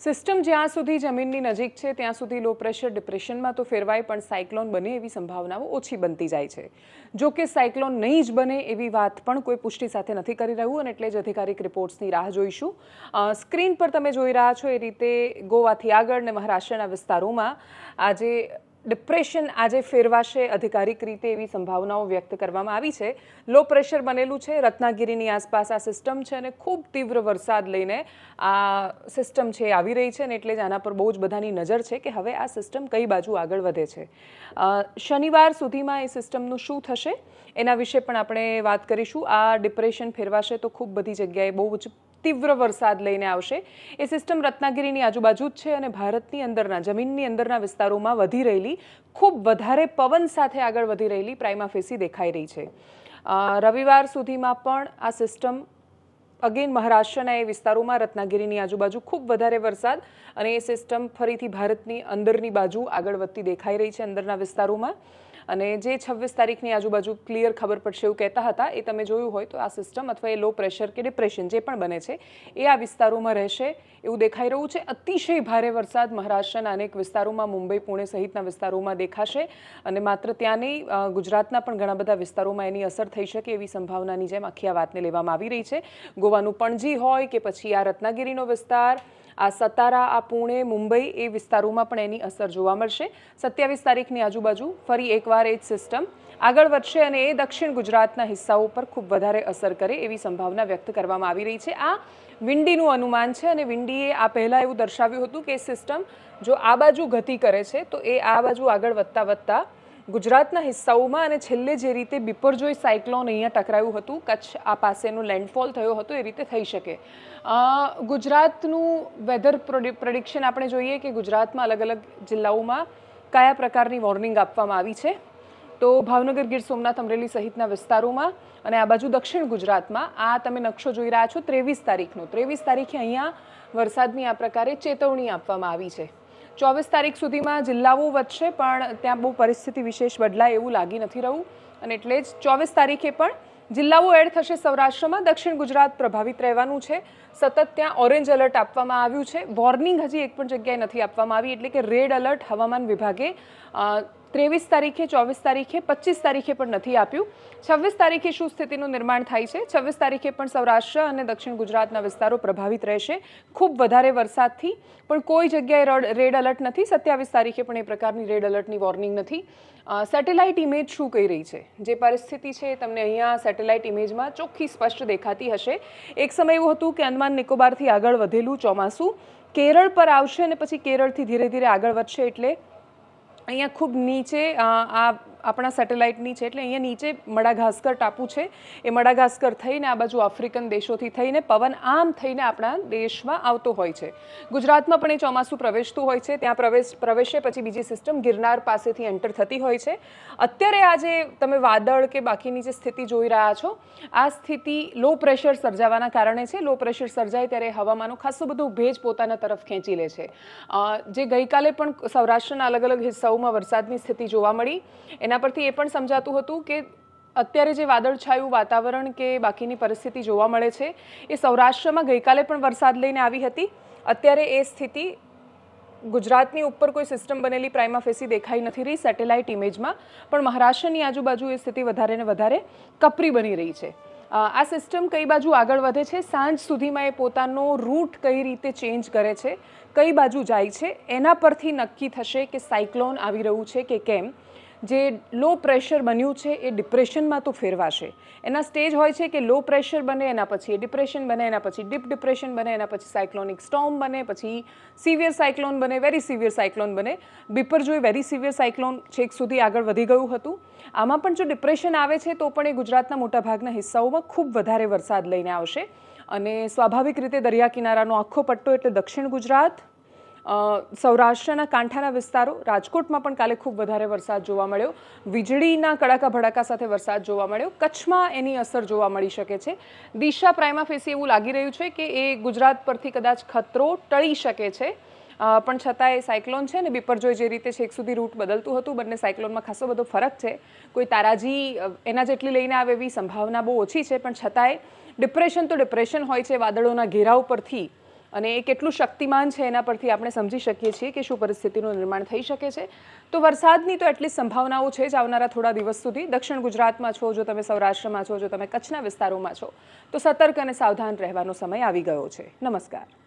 System જ્યાં સુધી જમીનની નજીક છે, ત્યાં સુધી લો પ્રેશર ડિપ્રેશનમાં તો ફેરવાય, પણ સાયક્લોન બને એવી સંભાવનાઓ ઓછી બનતી જાય છે. જો કે સાયક્લોન નહીં જ બને એવી વાત પણ કોઈ પુષ્ટિ સાથે નથી કરી રહ્યું, અને એટલે જ અધિકારિક રિપોર્ટ્સની રાહ જોઈશું. સ્ક્રીન પર તમે જોઈ રહ્યા છો એ રીતે ગોવાથી આગળ ને મહારાષ્ટ્રના વિસ્તારોમાં આજે ડિપ્રેશન આજે ફેરવાશે અધિકારિક રીતે એવી સંભાવનાઓ વ્યક્ત કરવામાં આવી છે. લો પ્રેશર બનેલું છે. રત્નાગીરીની આસપાસ આ સિસ્ટમ છે અને ખૂબ તીવ્ર વરસાદ લઈને આ સિસ્ટમ છે આવી રહી છે ને એટલે જ આના પર બહુ જ બધાની નજર છે કે હવે આ સિસ્ટમ કઈ બાજુ આગળ વધે છે. શનિવાર સુધીમાં એ સિસ્ટમનું શું થશે? એના વિશે પણ આપણે વાત કરીશું. આ ડિપ્રેશન ફેરવાશે તો ખૂબ બધી જગ્યાએ બહુ જ તીવ્ર વરસાદ લઈને આવશે. એ સિસ્ટમ રત્નાગીરીની આજુબાજુ જ છે અને ભારતની અંદરના, જમીનની અંદરના વિસ્તારોમાં વધી રહેલી, ખૂબ વધારે પવન સાથે આગળ વધી રહેલી પ્રાઇમાફેસી દેખાઈ રહી છે. રવિવાર સુધીમાં પણ આ સિસ્ટમ અગેન મહારાષ્ટ્રના એ વિસ્તારોમાં રત્નાગીરીની આજુબાજુ ખૂબ વધારે વરસાદ અને એ સિસ્ટમ ફરીથી ભારતની અંદરની બાજુ આગળ વધતી દેખાઈ રહી છે અંદરના વિસ્તારોમાં. અને જે છવ્વીસ તારીખની આજુબાજુ ક્લિયર ખબર પડશે એવું કહેતા હતા, એ તમે જોયું હોય તો આ સિસ્ટમ અથવા એ લો પ્રેશર કે ડિપ્રેશન જે પણ બને છે, એ આ વિસ્તારોમાં રહેશે એવું દેખાઈ રહ્યું છે. અતિશય ભારે વરસાદ મહારાષ્ટ્રના અનેક વિસ્તારોમાં, મુંબઈ, પુણે સહિતના વિસ્તારોમાં દેખાશે અને માત્ર ત્યાં નહીં ગુજરાતના પણ ઘણા બધા વિસ્તારોમાં એની અસર થઈ શકે એવી સંભાવનાની જેમ આખી આ વાતને લેવામાં આવી રહી છે. ગોવાનું પણજી હોય કે પછી આ રત્નાગીરીનો વિસ્તાર, આ સતારા, આ પુણે, મુંબઈ એ વિસ્તારોમાં પણ એની અસર જોવા મળશે. સત્યાવીસ તારીખની આજુબાજુ ફરી એકવાર એ જ સિસ્ટમ આગળ વધશે અને એ દક્ષિણ ગુજરાતના હિસ્સાઓ પર ખૂબ વધારે અસર કરે એવી સંભાવના વ્યક્ત કરવામાં આવી રહી છે. આ વિંડીનું અનુમાન છે અને વિંડીએ આ પહેલાં એવું દર્શાવ્યું હતું કે સિસ્ટમ જો આ બાજુ ગતિ કરે છે, તો એ આ બાજુ આગળ વધતા વધતા ગુજરાતના હિસ્સાઓમાં અને છેલ્લે જે રીતે બિપરજોય સાયક્લોન અહીંયા ટકરાયું હતું, કચ્છ આ પાસેનું લેન્ડફોલ થયો હતો, એ રીતે થઈ શકે. ગુજરાતનું વેધર પ્રોડિક્શન આપણે જોઈએ કે ગુજરાતમાં અલગ અલગ જિલ્લાઓમાં કયા પ્રકારની વોર્નિંગ આપવામાં આવી છે? તો ભાવનગર ગીર સોમનાથ અમરેલી સહિતના વિસ્તારોમાં અને આ બાજુ દક્ષિણ ગુજરાતમાં આ તમે નકશો જોઈ રહ્યા છો, ત્રેવીસ તારીખનો. ત્રેવીસ તારીખે અહીંયા વરસાદની આ પ્રકારે ચેતવણી આપવામાં આવી છે. ચોવીસ તારીખ સુધીમાં જિલ્લાઓ વધશે, પણ ત્યાં બહુ પરિસ્થિતિ વિશેષ બદલાય એવું લાગી નથી રહ્યું. અને એટલે જ ચોવીસ તારીખે પણ જિલ્લાઓ એડ થશે સૌરાષ્ટ્રમાં. દક્ષિણ ગુજરાત પ્રભાવિત રહેવાનું છે. સતત ત્યાં ઓરેન્જ એલર્ટ આપવામાં આવ્યું છે. વોર્નિંગ હજી એક પણ જગ્યાએ નથી આપવામાં આવી, એટલે કે રેડ એલર્ટ હવામાન વિભાગે ત્રેવીસ તારીખે, ચોવીસ તારીખે, પચીસ તારીખે પણ નથી આપ્યું. છવ્વીસ તારીખે શું સ્થિતિનું નિર્માણ થાય છે? છવ્વીસ તારીખે પણ સૌરાષ્ટ્ર અને દક્ષિણ ગુજરાતના વિસ્તારો પ્રભાવિત રહેશે. ખૂબ વધારે વરસાદથી, પણ કોઈ જગ્યાએ રડ- એલર્ટ નથી. સત્યાવીસ તારીખે પણ એ પ્રકારની રેડ એલર્ટની વોર્નિંગ નથી. સેટેલાઇટ ઇમેજ શું કહી રહી છે? જે પરિસ્થિતિ છે તમને અહીંયા સેટેલાઇટ ઇમેજમાં ચોખ્ખી સ્પષ્ટ દેખાતી હશે. એક સમય એવું હતું કે અંદમાન નિકોબારથી આગળ વધેલું ચોમાસું. કેરળ પર આવશે અને પછી કેરળથી ધીરે ધીરે આગળ વધશે એટલે અહીંયા ખૂબ નીચે આ આપણા સેટેલાઇટની છે એટલે અહીંયા નીચે મડાઘાસ્કર ટાપુ છે. એ મડાઘાસ્કર થઈને આ બાજુ આફ્રિકન દેશોથી થઈને પવન આમ થઈને આપણા દેશમાં આવતો હોય છે. ગુજરાતમાં પણ એ ચોમાસું પ્રવેશતું હોય છે. ત્યાં પ્રવેશ પ્રવેશે પછી બીજી સિસ્ટમ ગિરનાર પાસેથી એન્ટર થતી હોય છે. અત્યારે આ જે તમે વાદળ કે બાકીની જે સ્થિતિ જોઈ રહ્યા છો, આ સ્થિતિ લો પ્રેશર સર્જાવાના કારણે છે. લો પ્રેશર સર્જાય ત્યારે હવામાનો ખાસું બધું ભેજ પોતાના તરફ ખેંચી લે છે. જે ગઈકાલે પણ સૌરાષ્ટ્રના અલગ અલગ હિસ્સાઓમાં વરસાદની સ્થિતિ જોવા મળી. એના પરથી એ પણ સમજાતું હતું કે અત્યારે જે વાદળછાયું વાતાવરણ કે બાકીની પરિસ્થિતિ જોવા મળે છે, એ સૌરાષ્ટ્રમાં ગઈકાલે પણ વરસાદ લઈને આવી હતી. અત્યારે એ સ્થિતિ ગુજરાતની ઉપર કોઈ સિસ્ટમ બનેલી પ્રાઇમા ફેસી દેખાઈ નથી રહી, સેટેલાઇટ ઇમેજમાં, પણ મહારાષ્ટ્રની આજુબાજુ એ સ્થિતિ વધારે ને વધારે કપરી બની રહી છે. આ સિસ્ટમ કઈ બાજુ આગળ વધે છે? સાંજ સુધીમાં એ પોતાનો રૂટ કઈ રીતે ચેન્જ કરે છે? કઈ બાજુ જાય છે? એના પરથી નક્કી થશે કે સાયક્લોન આવી રહ્યું છે કે કેમ? જે લો પ્રેશર બન્યું છે એ ડિપ્રેશનમાં તો ફેરવાશે. એના સ્ટેજ હોય છે કે લો પ્રેશર બને, એના પછી ડિપ્રેશન બને, એના પછી ડીપ ડિપ્રેશન બને, એના પછી સાયક્લોનિક સ્ટોમ બને, પછી સિવિયર સાયક્લોન બને વેરી સિવિયર સાયક્લોન બને. બિપરજોય વેરી સિવિયર સાયક્લોન છેક સુધી આગળ વધી ગયું હતું, આમાં પણ જો ડિપ્રેશન આવે છે તો પણ એ ગુજરાતના મોટાભાગના હિસ્સાઓમાં ખૂબ વધારે વરસાદ લઈને આવશે. અને સ્વાભાવિક રીતે દરિયા કિનારાનો આખો પટ્ટો એટલે દક્ષિણ ગુજરાત સૌરાષ્ટ્રના કાંઠાના વિસ્તારો, રાજકોટમાં પણ કાલે ખૂબ વધારે વરસાદ જોવા મળ્યો. વીજળીના કડાકા ભડાકા સાથે વરસાદ જોવા મળ્યો. કચ્છમાં એની અસર જોવા મળી શકે છે. દિશા પ્રાઇમા ફેસી એવું લાગી રહ્યું છે કે એ ગુજરાત પરથી કદાચ ખતરો ટળી શકે છે. પણ છતાં એ સાયક્લોન છે ને બિપરજોય જે રીતે છેક સુધી રૂટ બદલતું હતું, બંને સાયક્લોનમાં ખાસો બધો ફરક છે. કોઈ તારાજી એના જેટલી લઈને આવે એવી સંભાવના બહુ ઓછી છે, પણ છતાંય ડિપ્રેશન તો ડિપ્રેશન હોય છે, વાદળોના ઘેરાવ પરથી અને એ કેટલું શક્તિમાન છે એના પરથી આપણે સમજી શકીએ છીએ કે શું પરિસ્થિતિનું નિર્માણ થઈ શકે છે. તો વરસાદની તો એટલી સંભાવનાઓ છે જ આવનારા થોડા દિવસ સુધી. દક્ષિણ ગુજરાતમાં છો, જો તમે સૌરાષ્ટ્રમાં છો, જો તમે કચ્છના વિસ્તારોમાં છો, તો સતર્ક અને સાવધાન રહેવાનો સમય આવી ગયો છે. નમસ્કાર.